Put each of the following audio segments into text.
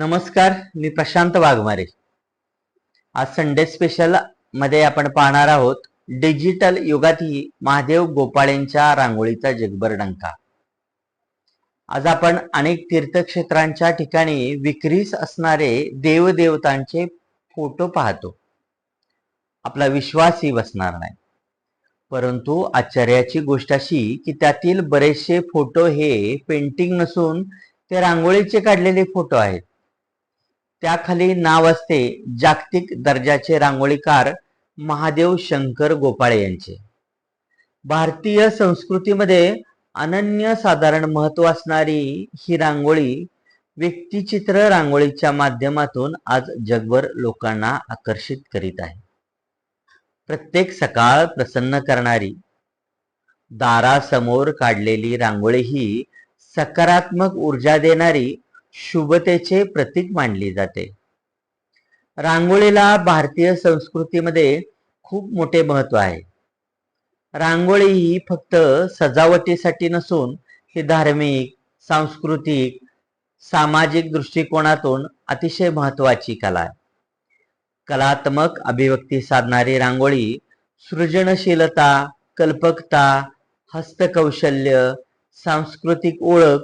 नमस्कार मी प्रशांत वाघमारे. आज संडे स्पेशलमध्ये आपण पाहणार आहोत डिजिटल युगातही महादेव गोपाळेंच्या रांगोळीचा जगभर डंका. आज आपण अनेक तीर्थक्षेत्रांच्या ठिकाणी विक्रीस असणारे देवदेवतांचे फोटो पाहतो. आपला विश्वासही बसणार नाही. परंतु आश्चर्याची गोष्ट अशी की त्यातील बरेचसे फोटो हे पेंटिंग नसून ते रांगोळीचे काढलेले फोटो आहेत. त्याखाली नाव असते जागतिक दर्जाचे रांगोळीकार महादेव शंकर गोपाळे यांचे. भारतीय संस्कृतीमध्ये अनन्य साधारण महत्त्व असणारी ही रांगोळी व्यक्तिचित्र रांगोळीच्या माध्यमातून आज जगभर लोकांना आकर्षित करीत आहे. प्रत्येक सकाळ प्रसन्न करणारी दारासमोर काढलेली रांगोळी ही सकारात्मक ऊर्जा देणारी शुभतेचे प्रतीक मानली जाते. रांगोळीला भारतीय संस्कृतीमध्ये खूप मोठे महत्त्व आहे. रांगोळी ही फक्त सजावटीसाठी नसून ही धार्मिक सांस्कृतिक सामाजिक दृष्टिकोनातून अतिशय महत्वाची कला आहे. कलात्मक अभिव्यक्ती साधणारी रांगोळी सृजनशीलता कल्पकता हस्तकौशल्य सांस्कृतिक ओळख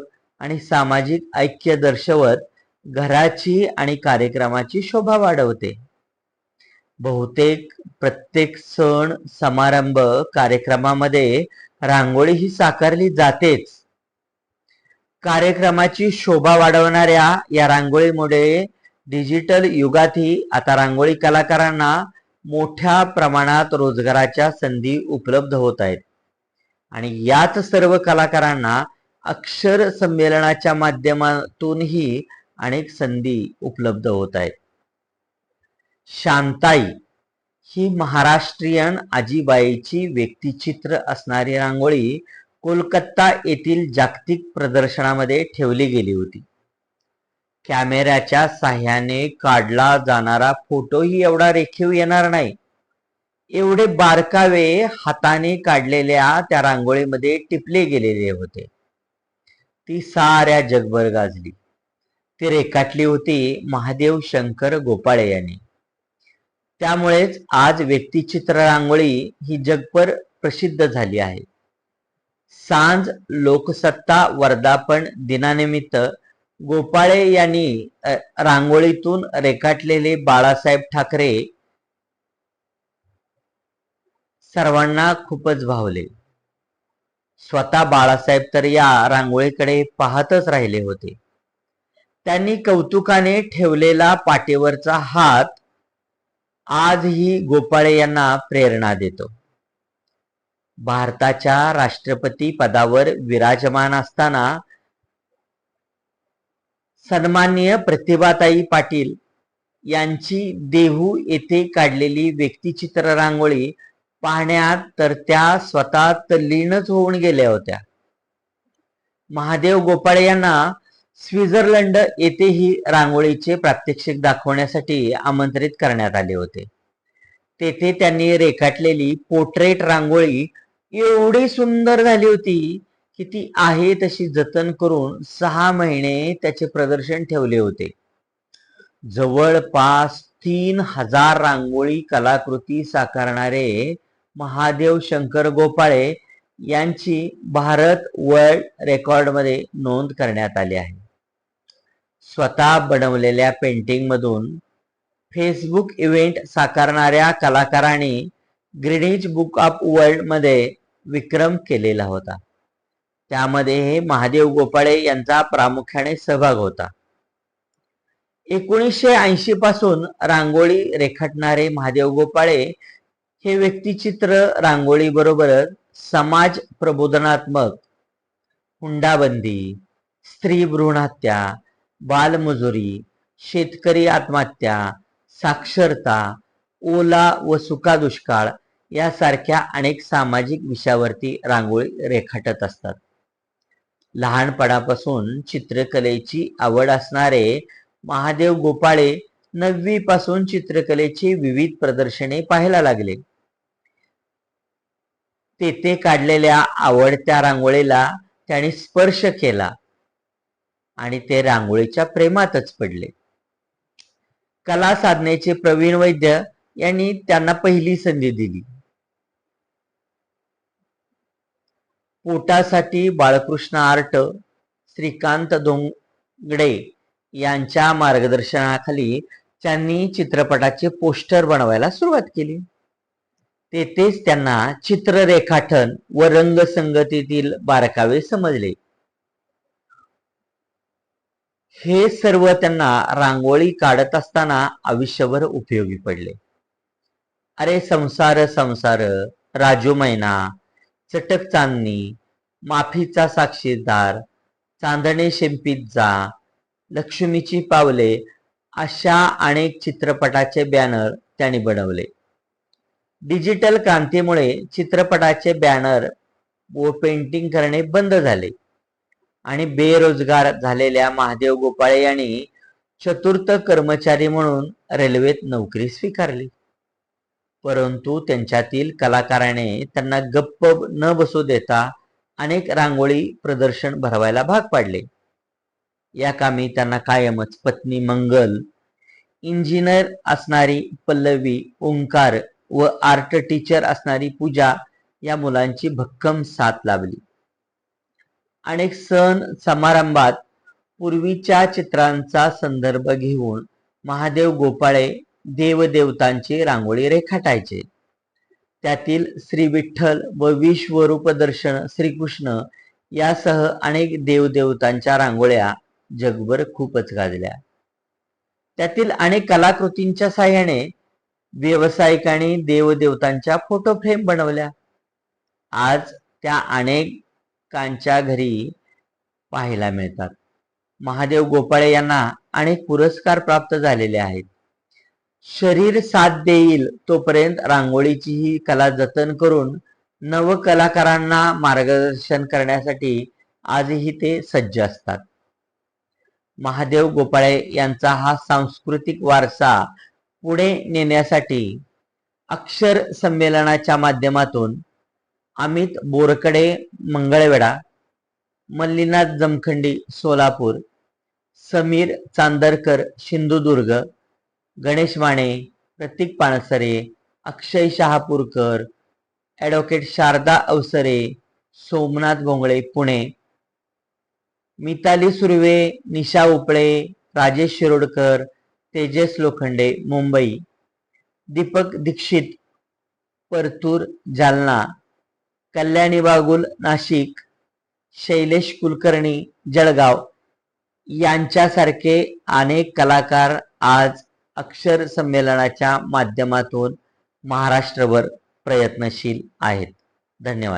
आणि सामाजिक ऐक्य दर्शवत घराची आणि कार्यक्रमाची शोभा वाढवते. बहुतेक प्रत्येक सण समारंभ कार्यक्रमामध्ये रांगोळी ही साकारली जातेच. कार्यक्रमाची शोभा वाढवणाऱ्या या रांगोळीमुळे डिजिटल युगातही आता रांगोळी कलाकारांना मोठ्या प्रमाणात रोजगाराच्या संधी उपलब्ध होत आहेत. आणि याच सर्व कलाकारांना अक्षर संमेलनाच्या माध्यमातूनही अनेक संधी उपलब्ध होत आहेत. शांताई ही महाराष्ट्रीयन आजीबाईची व्यक्तिचित्र असणारी रांगोळी कोलकाता येथील जागतिक प्रदर्शनामध्ये ठेवली गेली होती. कॅमेऱ्याच्या साह्याने काढला जाणारा फोटोही एवढा रेखीव येणार नाही. एवढे बारकावे हाताने काढलेल्या त्या रांगोळीमध्ये टिपले गेलेले होते. ती साऱ्या जगभर गाजली. ती रेखाटली होती महादेव शंकर गोपाळे यांनी. त्यामुळेच आज व्यक्तिचित्र रांगोळी ही जगभर प्रसिद्ध झाली आहे. सांज लोकसत्ता वर्धापन दिनानिमित्त गोपाळे यांनी रांगोळीतून रेखाटलेले बाळासाहेब ठाकरे सर्वांना खूपच भावले. स्वतः बाळासाहेब तर या रांगोळीकडे पाहतच राहिले होते. त्यांनी कौतुकाने ठेवलेला पाठीवरचा हात आजही गोपाळे यांना प्रेरणा देतो. भारताच्या राष्ट्रपती पदावर विराजमान असताना सन्माननीय प्रतिभाताई पाटील यांची देहू येथे काढलेली व्यक्तिचित्र रांगोळी पाहण्यात तर त्या स्वतः तल्लीनच होऊन गेल्या होत्या. महादेव गोपाळे यांना स्वित्झर्लंड येथेही रांगोळीचे प्रात्यक्षिक दाखवण्यासाठी आमंत्रित करण्यात आले होते. तेथे त्यांनी रेखाटलेली पोर्ट्रेट रांगोळी एवढी सुंदर झाली होती की ती आहे तशी जतन करून सहा महिने त्याचे प्रदर्शन ठेवले होते. जवळपास तीन हजार रांगोळी कलाकृती साकारणारे महादेव शंकर गोपाळे यांची भारत वर्ल्ड रेकॉर्डमध्ये नोंद करण्यात आली आहे. स्वतः बनवलेल्या पेंटिंग मधून फेसबुक इव्हेंट साकारणाऱ्या कलाकारांनी ग्रीनिज बुक ऑफ वर्ल्डमध्ये विक्रम केलेला होता. त्यामध्ये हे महादेव गोपाळे यांचा प्रामुख्याने सहभाग होता. एकोणीसशे ऐंशी पासून रांगोळी रेखाटणारे महादेव गोपाळे हे व्यक्तिचित्र रांगोळी बरोबरच समाज प्रबोधनात्मक हुंडाबंदी स्त्री भ्रूणहत्या बालमजुरी शेतकरी आत्महत्या साक्षरता ओला व सुका दुष्काळ यासारख्या अनेक सामाजिक विषयावरती रांगोळी रेखाटत असतात. लहानपणापासून चित्रकलेची आवड असणारे महादेव गोपाळे नववी पासून चित्रकलेची विविध प्रदर्शने पाहायला लागले. तेथे काढलेल्या आवडत्या रांगोळीला त्याने स्पर्श केला आणि ते रांगोळीच्या प्रेमातच पडले. कला साधनेचे प्रवीण वैद्य यांनी त्यांना पहिली संधी दिली. पोटासाठी बाळकृष्ण आर्ट श्रीकांत धोंगडे यांच्या मार्गदर्शनाखाली त्यांनी चित्रपटाचे पोस्टर बनवायला सुरुवात केली. तेथेच त्यांना चित्र रेखाटन व रंगसंगतीतील बारकावे समजले. हे सर्व त्यांना रांगोळी काढत असताना आयुष्यभर उपयोगी पडले. अरे संसार संसार राजू मैना चटक चांदणी माफीचा साक्षीदार चांदणे शिंपीत जा लक्ष्मीची पावले अशा अनेक चित्रपटाचे बॅनर त्यांनी बनवले. डिजिटल क्रांतीमुळे चित्रपटाचे बॅनर व पेंटिंग करणे बंद झाले. आणि बेरोजगार झालेल्या महादेव गोपाळे यांनी चतुर्थ कर्मचारी म्हणून रेल्वेत नोकरी स्वीकारली. परंतु त्यांच्यातील कलाकाराने त्यांना गप्प न बसू देता अनेक रांगोळी प्रदर्शन भरवायला भाग पाडले. या कामी त्यांना कायमच पत्नी मंगल इंजिनियर असणारी पल्लवी ओंकार व आर्ट टीचर असणारी पूजा या मुलांची भक्कम साथ लाभली. अनेक सण समारंभात पूर्वीच्या चित्रांचा संदर्भ घेऊन महादेव गोपाळे देवदेवतांची रांगोळी रेखाटायचे. त्यातील श्री विठ्ठल व विश्वरूप दर्शन श्रीकृष्ण यासह अनेक देवदेवतांच्या रांगोळ्या जगभर खूपच गाजल्या. त्यातील अनेक कलाकृतींच्या साह्याने व्यावसायिकांनी देवदेवतांच्या फोटो फ्रेम बनवल्या. आज त्या अनेकांच्या घरी पाहायला मिळतात. महादेव गोपाळे यांना अनेक पुरस्कार प्राप्त झालेले आहेत. शरीर साथ देईल तोपर्यंत रांगोळीची ही कला जतन करून नव कलाकारांना मार्गदर्शन करण्यासाठी आजही ते सज्ज असतात. महादेव गोपाळे यांचा हा सांस्कृतिक वारसा पुढे नेण्यासाठी अक्षर संमेलनाच्या माध्यमातून अमित बोरकडे मंगळवेढा मल्लीनाथ जमखंडी सोलापूर समीर चांदरकर सिंधुदुर्ग गणेश माने प्रतीक पाणसरे अक्षय शहापूरकर ॲडव्होकेट शारदा अवसरे सोमनाथ भोंगळे पुणे मिताली सुर्वे निशा उपळे राजेश शिरोडकर तेजस लोखंडे मुंबई. दीपक दीक्षित परतूर जालना. कल्याणी बागुल नाशिक. शैलेश कुलकर्णी जळगाव. यांच्यासारखे अनेक कलाकार आज अक्षर संमेलनाच्या माध्यमातून महाराष्ट्रभर प्रयत्नशील आहेत. धन्यवाद.